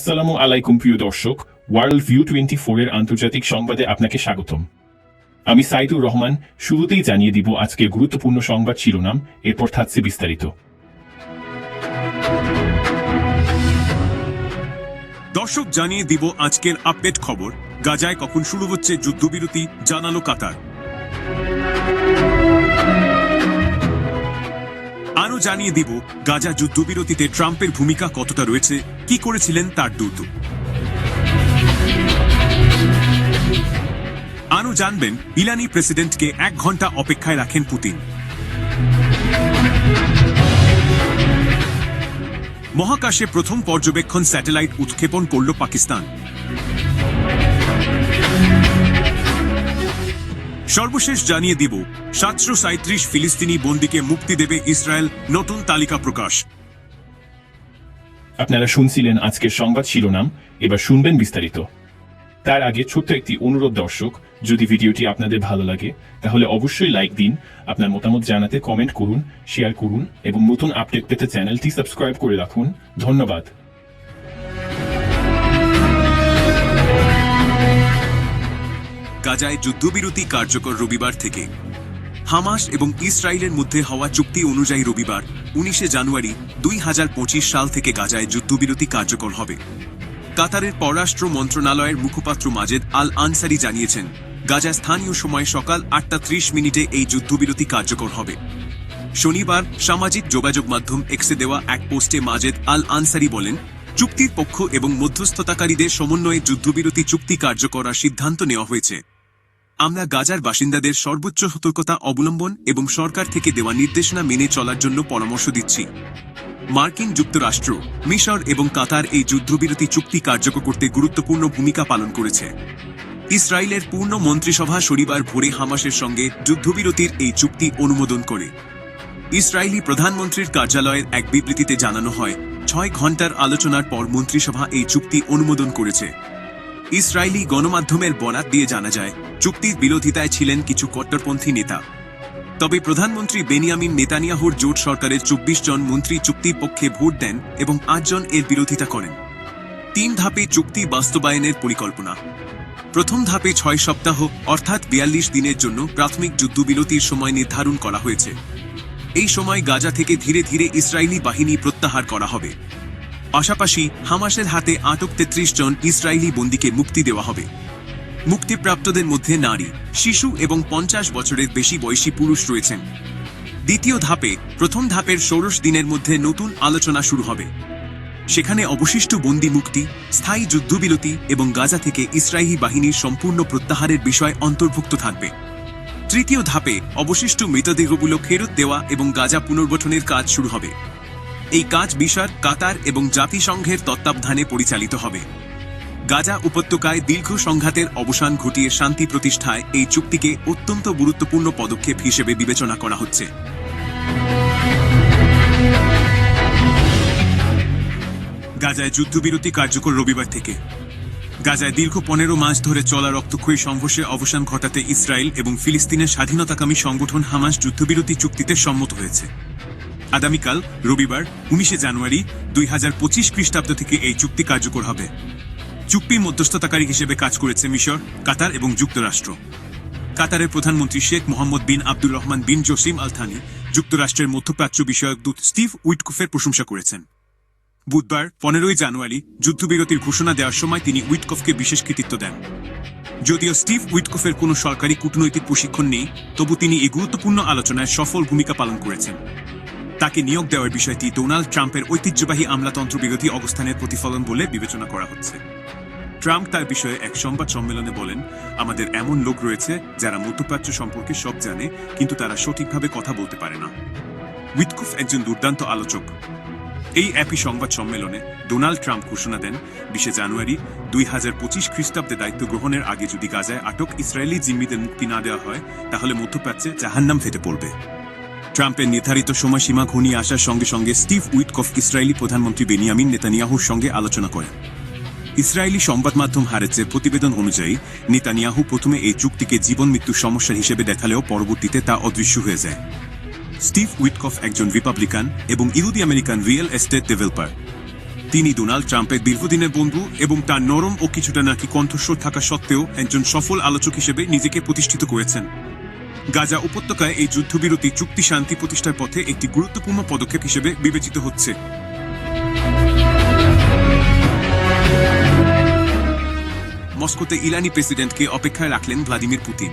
আসসালামু আলাইকুম, প্রিয় দর্শক। ওয়ার্ল্ড ভিউ টোয়েন্টি এর আন্তর্জাতিক সংবাদে আপনাকে স্বাগতম। আমি সাইদুর রহমান, শুরুতেই জানিয়ে দিব আজকের গুরুত্বপূর্ণ সংবাদ শিরোনাম, এরপর থাকছে বিস্তারিত। দর্শক, জানিয়ে দিব আজকের আপডেট খবর। গাজায় কখন শুরু হচ্ছে যুদ্ধবিরতি, জানালো কাতার। জানিয়ে দিব, গাজা যুদ্ধবিরতিতে ট্রাম্পের ভূমিকা কতটা রয়েছে, কি করেছিলেন তার দূত। আরও জানবেন, ইলানি প্রেসিডেন্টকে এক ঘণ্টা অপেক্ষায় রাখেন পুতিন। মহাকাশে প্রথম পর্যবেক্ষণ স্যাটেলাইট উৎক্ষেপণ করল পাকিস্তান। সর্বশেষ জানিয়ে দিব, সাতশো সাঁত্রিশ ফিলিস্তিনি বন্দীকে মুক্তি দেবে ইসরায়েল নতুন তালিকা প্রকাশ। আপনারা শুনছিলেন আজকের সংবাদ শিরোনাম, এবার শুনবেন বিস্তারিত। তার আগে ছোট্ট একটি অনুরোধ দর্শক, যদি ভিডিওটি আপনাদের ভালো লাগে, তাহলে অবশ্যই লাইক দিন, আপনার মতামত জানাতে কমেন্ট করুন, শেয়ার করুন, এবং নতুন আপডেট পেতে চ্যানেলটি সাবস্ক্রাইব করে রাখুন। ধন্যবাদ। গাজায় যুদ্ধবিরতি কার্যকর রবিবার থেকে। হামাস এবং ইসরায়েলের মধ্যে হওয়া চুক্তি অনুযায়ী রবিবার, উনিশে জানুয়ারি দুই হাজার পঁচিশ সাল থেকে গাজায় যুদ্ধবিরতি কার্যকর হবে। কাতারের পররাষ্ট্র মন্ত্রণালয়ের মুখপাত্র মাজেদ আল আনসারি জানিয়েছেন, গাজায় স্থানীয় সময় সকাল আটটা ত্রিশ মিনিটে এই যুদ্ধবিরতি কার্যকর হবে। শনিবার সামাজিক যোগাযোগ মাধ্যম এক্সে দেওয়া এক পোস্টে মাজেদ আল আনসারি বলেন চুক্তির পক্ষ এবং মধ্যস্থতাকারীদের সমন্বয়ে যুদ্ধবিরতি চুক্তি কার্যকরার সিদ্ধান্ত নেওয়া হয়েছে। আমরা গাজার বাসিন্দাদের সর্বোচ্চ সতর্কতা অবলম্বন এবং সরকার থেকে দেওয়া নির্দেশনা মেনে চলার জন্য পরামর্শ দিচ্ছি। মার্কিন যুক্তরাষ্ট্র, মিশর এবং কাতার এই যুদ্ধবিরতি চুক্তি কার্যকর করতে গুরুত্বপূর্ণ ভূমিকা পালন করেছে। ইসরায়েলের পূর্ণ মন্ত্রিসভা শনিবার ভোরে হামাসের সঙ্গে যুদ্ধবিরতির এই চুক্তি অনুমোদন করে। ইসরায়েলি প্রধানমন্ত্রীর কার্যালয়ের এক বিবৃতিতে জানানো হয় ছয় ঘণ্টার আলোচনার পর মন্ত্রিসভা এই চুক্তি অনুমোদন করেছে। ইসরায়েলি গণমাধ্যমের বরাত দিয়ে জানা যায়, চুক্তির বিরোধিতায় ছিলেন কিছু কট্টরপন্থী নেতা। তবে প্রধানমন্ত্রী বেনিয়ামিন নেতানিয়াহুর জোট সরকারের চব্বিশ জন মন্ত্রী চুক্তির পক্ষে ভোট দেন এবং আটজন এর বিরোধিতা করেন। তিন ধাপে চুক্তি বাস্তবায়নের পরিকল্পনা। প্রথম ধাপে ছয় সপ্তাহ, অর্থাৎ বিয়াল্লিশ দিনের জন্য প্রাথমিক যুদ্ধবিরতির সময় নির্ধারণ করা হয়েছে। এই সময় গাজা থেকে ধীরে ধীরে ইসরায়েলি বাহিনী প্রত্যাহার করা হবে। পাশাপাশি হামাসের হাতে আটক তেত্রিশ জন ইসরায়েলি বন্দীকে মুক্তি দেওয়া হবে। মুক্তিপ্রাপ্তদের মধ্যে নারী, শিশু এবং পঞ্চাশ বছরের বেশি বয়সী পুরুষ রয়েছেন। দ্বিতীয় ধাপে, প্রথম ধাপের ষোড়শ দিনের মধ্যে নতুন আলোচনা শুরু হবে। সেখানে অবশিষ্ট বন্দি মুক্তি, স্থায়ী যুদ্ধবিরতি এবং গাজা থেকে ইসরায়েলি বাহিনীর সম্পূর্ণ প্রত্যাহারের বিষয় অন্তর্ভুক্ত থাকবে। তৃতীয় ধাপে অবশিষ্ট মৃতদেহগুলো ফেরত দেওয়া এবং গাজা পুনর্গঠনের কাজ শুরু হবে। এই কাজ বিশার কাতার এবং জাতিসংঘের তত্ত্বাবধানে পরিচালিত হবে। গাজা উপত্যকায় দীর্ঘ সংঘাতের অবসান ঘটিয়ে শান্তি প্রতিষ্ঠায় এই চুক্তিকে অত্যন্ত গুরুত্বপূর্ণ পদক্ষেপ হিসেবে বিবেচনা করা হচ্ছে। গাজায় যুদ্ধবিরতি কার্যকর রবিবার থেকে। গাজায় দীর্ঘ পনেরো মাস ধরে চলা রক্তক্ষয়ী সংঘর্ষে অবসান ঘটাতে ইসরায়েল এবং ফিলিস্তিনের স্বাধীনতাকামী সংগঠন হামাস যুদ্ধবিরতি চুক্তিতে সম্মত হয়েছে। আগামীকাল, রবিবার, উনিশে জানুয়ারি দুই হাজার পঁচিশ খ্রিস্টাব্দ থেকে এই চুক্তি কার্যকর হবে। চুক্তি মধ্যস্থতাকারী হিসেবে কাজ করেছে মিশর, কাতার এবং যুক্তরাষ্ট্র। কাতারের প্রধানমন্ত্রী Sheikh Mohammed bin Abdur Rahman bin Jassim Al Thani যুক্তরাষ্ট্রের মধ্যপ্রাচ্য বিষয়ক দূত স্টিভ উইটকুফের প্রশংসা করেছেন। বুধবার, পনেরোই জানুয়ারি, যুদ্ধবিরতির ঘোষণা দেওয়ার সময় তিনি উইটকফকে বিশেষ কৃতিত্ব দেন। যদিও স্টিভ উইটকফের কোনো সরকারি কূটনৈতিক প্রশিক্ষণ নেই, তবু তিনি এই গুরুত্বপূর্ণ আলোচনায় সফল ভূমিকা পালন করেছেন। তাকে নিয়োগ দেওয়ার বিষয়টি ডোনাল্ড ট্রাম্পের ঐতিহ্যবাহী আমলাতন্ত্র বিরোধী অবস্থানের প্রতিফলন বলে বিবেচনা করা হচ্ছে। ট্রাম্প তার বিষয়ে এক সংবাদ সম্মেলনে বলেন, আমাদের এমন লোক রয়েছে যারা মধ্যপ্রাচ্য সম্পর্কে সব জানে, কিন্তু তারা সঠিকভাবে কথা বলতে পারে না। উইটকুফ একজন দুর্দান্ত আলোচক। এই একই সংবাদ সম্মেলনে ডোনাল্ড ট্রাম্প ঘোষণা দেন, বিশে জানুয়ারি দুই হাজার পঁচিশ খ্রিস্টাব্দে দায়িত্ব গ্রহণের আগে যদি গাজায় আটক ইসরায়েলি জিম্মিদের মুক্তি না দেওয়া হয়, তাহলে মধ্যপ্রাচ্যে জাহান্নাম ফেটে পড়বে। ট্রাম্পের নির্ধারিত সময়সীমা ঘনিয়ে আসার সঙ্গে সঙ্গে স্টিভ উইটকফ ইসরায়েলি প্রধানমন্ত্রী বেনিয়ামিন নেতানিয়াহুর সঙ্গে আলোচনা করেন। ইসরায়েলি সংবাদ মাধ্যম হারেজের প্রতিবেদন অনুযায়ী, নেতানিয়াহু প্রথমে এই চুক্তিকে জীবন মৃত্যুর সমস্যা হিসেবে দেখালেও পরবর্তীতে তা অদৃশ্য হয়ে যায়। স্টিভ উইটকফ একজন রিপাবলিকান এবং ইহুদি আমেরিকান রিয়েল এস্টেট ডেভেলপার। তিনি ডোনাল্ড ট্রাম্পের দীর্ঘদিনের বন্ধু এবং তার নরম ও কিছুটা নাকি কণ্ঠস্বর থাকা সত্ত্বেও একজন সফল আলোচক হিসেবে নিজেকে প্রতিষ্ঠিত করেছেন। গাজা উপত্যকায় এই যুদ্ধবিরতি চুক্তি শান্তি প্রতিষ্ঠার পথে একটি গুরুত্বপূর্ণ পদক্ষেপ হিসেবে বিবেচিত হচ্ছে। মস্কোতে ইরানি প্রেসিডেন্টকে অপেক্ষায় রাখলেন ভ্লাদিমির পুতিন।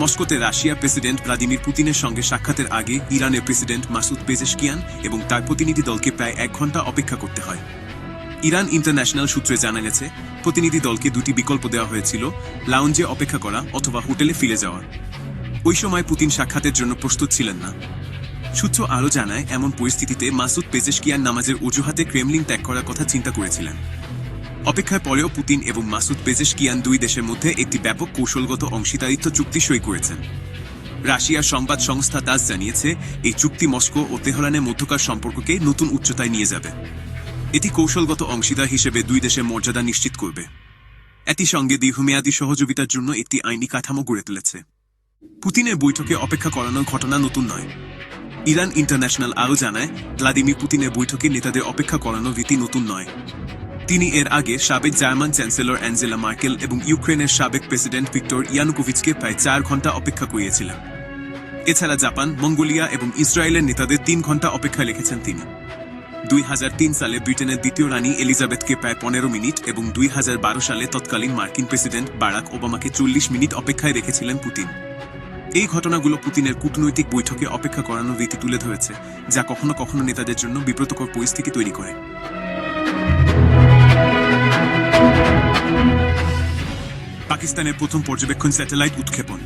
মস্কোতে রাশিয়ার প্রেসিডেন্ট ভ্লাদিমির পুতিনের সঙ্গে সাক্ষাতের আগে ইরানের প্রেসিডেন্ট মাসুদ পেজেশকিয়ান এবং তার প্রতিনিধি দলকে প্রায় এক ঘণ্টা অপেক্ষা করতে হয়। ইরান ইন্টারন্যাশনাল সূত্রে জানা গেছে, প্রতিনিধি দলকে দুটি বিকল্প দেওয়া হয়েছিল, লাউঞ্জে অপেক্ষা করা অথবা হোটেলে ফিরে যাওয়া। ওই সময় পুতিন সাক্ষাতের জন্য প্রস্তুত ছিলেন না। সূত্র আরও জানায়, এমন পরিস্থিতিতে মাসুদ পেজেশকিয়ান নামাজের অজুহাতে ক্রেমলিন ত্যাগ করার কথা চিন্তা করেছিলেন। অপেক্ষার পরেও পুতিন এবং মাসুদ পেজেশকিয়ান দুই দেশের মধ্যে একটি ব্যাপক কৌশলগত অংশীদারিত্ব চুক্তি সই করেছেন। রাশিয়ার সংবাদ সংস্থা দাস জানিয়েছে, এই চুক্তি মস্কো ও তেহরানের মধ্যকার সম্পর্ককে নতুন উচ্চতায় নিয়ে যাবে। এটি কৌশলগত অংশীদার হিসেবে দুই দেশের মর্যাদা নিশ্চিত করবে। একই সঙ্গে দীর্ঘমেয়াদী সহযোগিতার জন্য একটি আইনি কাঠামো গড়ে তুলেছে। পুতিনের বৈঠকে অপেক্ষা করানোর ঘটনা নতুন নয়। ইরান ইন্টারন্যাশনাল আরও জানায়, ভ্লাদিমির পুতিনের বৈঠকে নেতাদের অপেক্ষা করানোর রীতি নতুন নয়। তিনি এর আগে সাবেক জার্মান চ্যান্সেলর অ্যাঞ্জেলা মার্কেল এবং ইউক্রেনের সাবেক প্রেসিডেন্ট ভিক্টর ইয়ানুকোভিচকে প্রায় চার ঘণ্টা অপেক্ষা করিয়েছিলেন। এছাড়া জাপান, মঙ্গোলিয়া এবং ইসরায়েলের নেতাদের তিন ঘণ্টা অপেক্ষায় রেখেছেন তিনি। দুই হাজার তিন সালে ব্রিটেনের দ্বিতীয় রানী এলিজাবেথকে প্রায় পনেরো মিনিট এবং দুই হাজার বারো সালে তৎকালীন মার্কিন প্রেসিডেন্ট বারাক ওবামাকে চল্লিশ মিনিট অপেক্ষায় রেখেছিলেন পুতিন। এই ঘটনাগুলো পুতিনের কূটনৈতিক বৈঠকে অপেক্ষা করানোর রীতি তুলে ধরেছে, যা কখনো কখনো নেতাদের জন্য বিব্রতকর পরিস্থিতি তৈরি করে। পাকিস্তানের প্রথম পর্যবেক্ষণ স্যাটেলাইট উৎক্ষেপণ।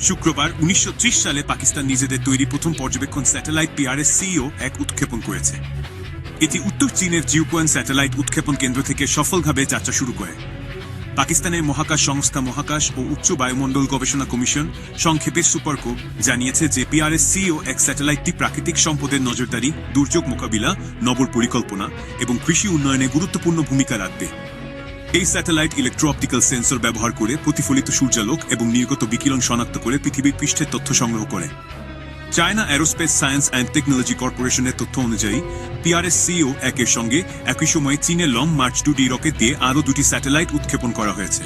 শুক্রবার উনিশশো ত্রিশ সালে পাকিস্তান নিজেদের তৈরি প্রথম পর্যবেক্ষণ স্যাটেলাইট পিআরএস সিও এক উৎক্ষেপণ করেছে। এটি উত্তর চীনের জিউকোয়ান স্যাটেলাইট উৎক্ষেপণ কেন্দ্র থেকে সফলভাবে যাত্রা শুরু করে। পাকিস্তানের মহাকাশ সংস্থা মহাকাশ ও উচ্চ বায়ুমণ্ডল গবেষণা কমিশন সংক্ষেপে সুপারকো জানিয়েছে যে পিআরএস সিও এক স্যাটেলাইটটি প্রাকৃতিক সম্পদের নজরদারি, দুর্যোগ মোকাবিলা, নগর পরিকল্পনা এবং কৃষি উন্নয়নে গুরুত্বপূর্ণ ভূমিকা রাখবে। এই স্যাটেলাইট ইলেকট্রো অপটিক্যাল সেন্সর ব্যবহার করে প্রতিফলিত সূর্যালোক এবং নির্গত বিকিরণ শনাক্ত করে পৃথিবীর পৃষ্ঠের তথ্য সংগ্রহ করে। China Aerospace Science and Technology কর্পোরেশনের তথ্য অনুযায়ী পিআরএস সিও একের সঙ্গে একই সময়ে চীনের Long March two D rocket দিয়ে আরও দুটি স্যাটেলাইট উৎক্ষেপণ করা হয়েছে।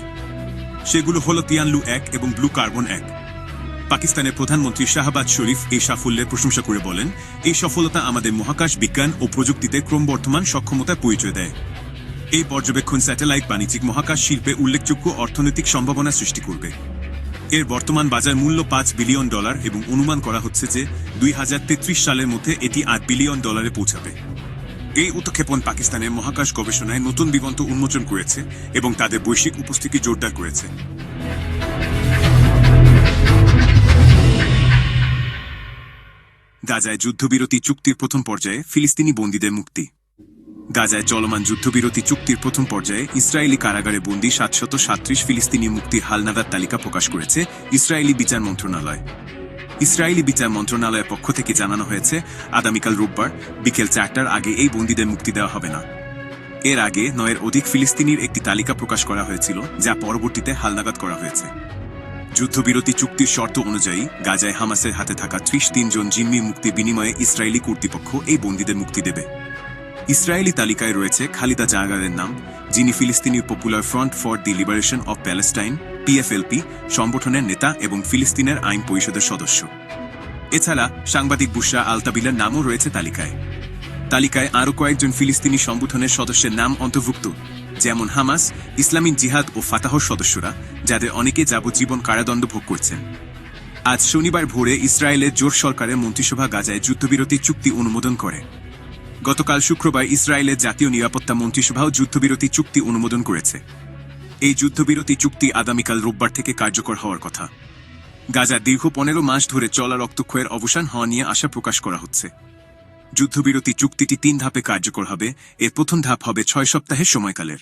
সেগুলো হল তিয়ানলু এক এবং ব্লু কার্বন এক। পাকিস্তানের প্রধানমন্ত্রী শাহবাজ শরীফ এই সাফল্যের প্রশংসা করে বলেন, এই সফলতা আমাদের মহাকাশ বিজ্ঞান ও প্রযুক্তিতে ক্রমবর্ধমান সক্ষমতার পরিচয় দেয়। এই পর্যবেক্ষণ স্যাটেলাইট বাণিজ্যিক মহাকাশ শিল্পে উল্লেখযোগ্য অর্থনৈতিক সম্ভাবনা সৃষ্টি করবে। এর বর্তমান বাজার মূল্য পাঁচ বিলিয়ন ডলার এবং অনুমান করা হচ্ছে যে দুই হাজার তেত্রিশ সালের মধ্যে এটি আট বিলিয়ন ডলারে পৌঁছাবে। এই উৎক্ষেপণ পাকিস্তানের মহাকাশ গবেষণায় নতুন দিগন্ত উন্মোচন করেছে এবং তাদের বৈশ্বিক উপস্থিতি জোরদার করেছে। গাজায় যুদ্ধবিরতি চুক্তির প্রথম পর্যায়ে ফিলিস্তিনি বন্দীদের মুক্তি। গাজায় চলমান যুদ্ধবিরতি চুক্তির প্রথম পর্যায়ে ইসরায়েলি কারাগারে বন্দী সাতশত সাত্রিশ ফিলিস্তিনি মুক্তির হালনাগাদ তালিকা প্রকাশ করেছে ইসরায়েলি বিচার মন্ত্রণালয়। ইসরায়েলি বিচার মন্ত্রণালয়ের পক্ষ থেকে জানানো হয়েছে, আগামীকাল রোববার বিকেল চারটার আগে এই বন্দীদের মুক্তি দেওয়া হবে না। এর আগে নয়ের অধিক ফিলিস্তিনির একটি তালিকা প্রকাশ করা হয়েছিল, যা পরবর্তীতে হালনাগাদ করা হয়েছে। যুদ্ধবিরতি চুক্তির শর্ত অনুযায়ী গাজায় হামাসের হাতে থাকা ত্রিশ তিনজন জিম্মি মুক্তি বিনিময়ে ইসরায়েলি কর্তৃপক্ষ এই বন্দীদের মুক্তি দেবে। ইসরায়েলি তালিকায় রয়েছে খালিদা জাগারের নাম, যিনি ফিলিস্তিনি Popular Front for the Liberation of Palestine PFLP সংগঠনের নেতা এবং ফিলিস্তিনের আইন পরিষদের সদস্য। এছাড়া সাংবাদিক বুশরা আলতাবিলার নামও রয়েছে তালিকায়। তালিকায় আরও কয়েকজন ফিলিস্তিনি সংগঠনের সদস্যের নাম অন্তর্ভুক্ত, যেমন হামাস ইসলামিক জিহাদ ও ফাতাহর সদস্যরা, যাদের অনেকে যাবজ্জীবন কারাদণ্ড ভোগ করছেন। আজ শনিবার ভোরে ইসরায়েলের জোর সরকারের মন্ত্রিসভা গাজায় যুদ্ধবিরতি চুক্তি অনুমোদন করে। গতকাল শুক্রবার ইসরায়েলের জাতীয় নিরাপত্তা মন্ত্রিসভাও যুদ্ধবিরতি চুক্তি অনুমোদন করেছে। এই যুদ্ধবিরতি চুক্তি আগামীকাল রোববার থেকে কার্যকর হওয়ার কথা। গাজা দীর্ঘ পনেরো মাস ধরে চলা রক্তক্ষয়ের অবসান হওয়া নিয়ে আশা প্রকাশ করা হচ্ছে। যুদ্ধবিরতি চুক্তিটি তিন ধাপে কার্যকর হবে। এর প্রথম ধাপ হবে ছয় সপ্তাহের সময়কালের।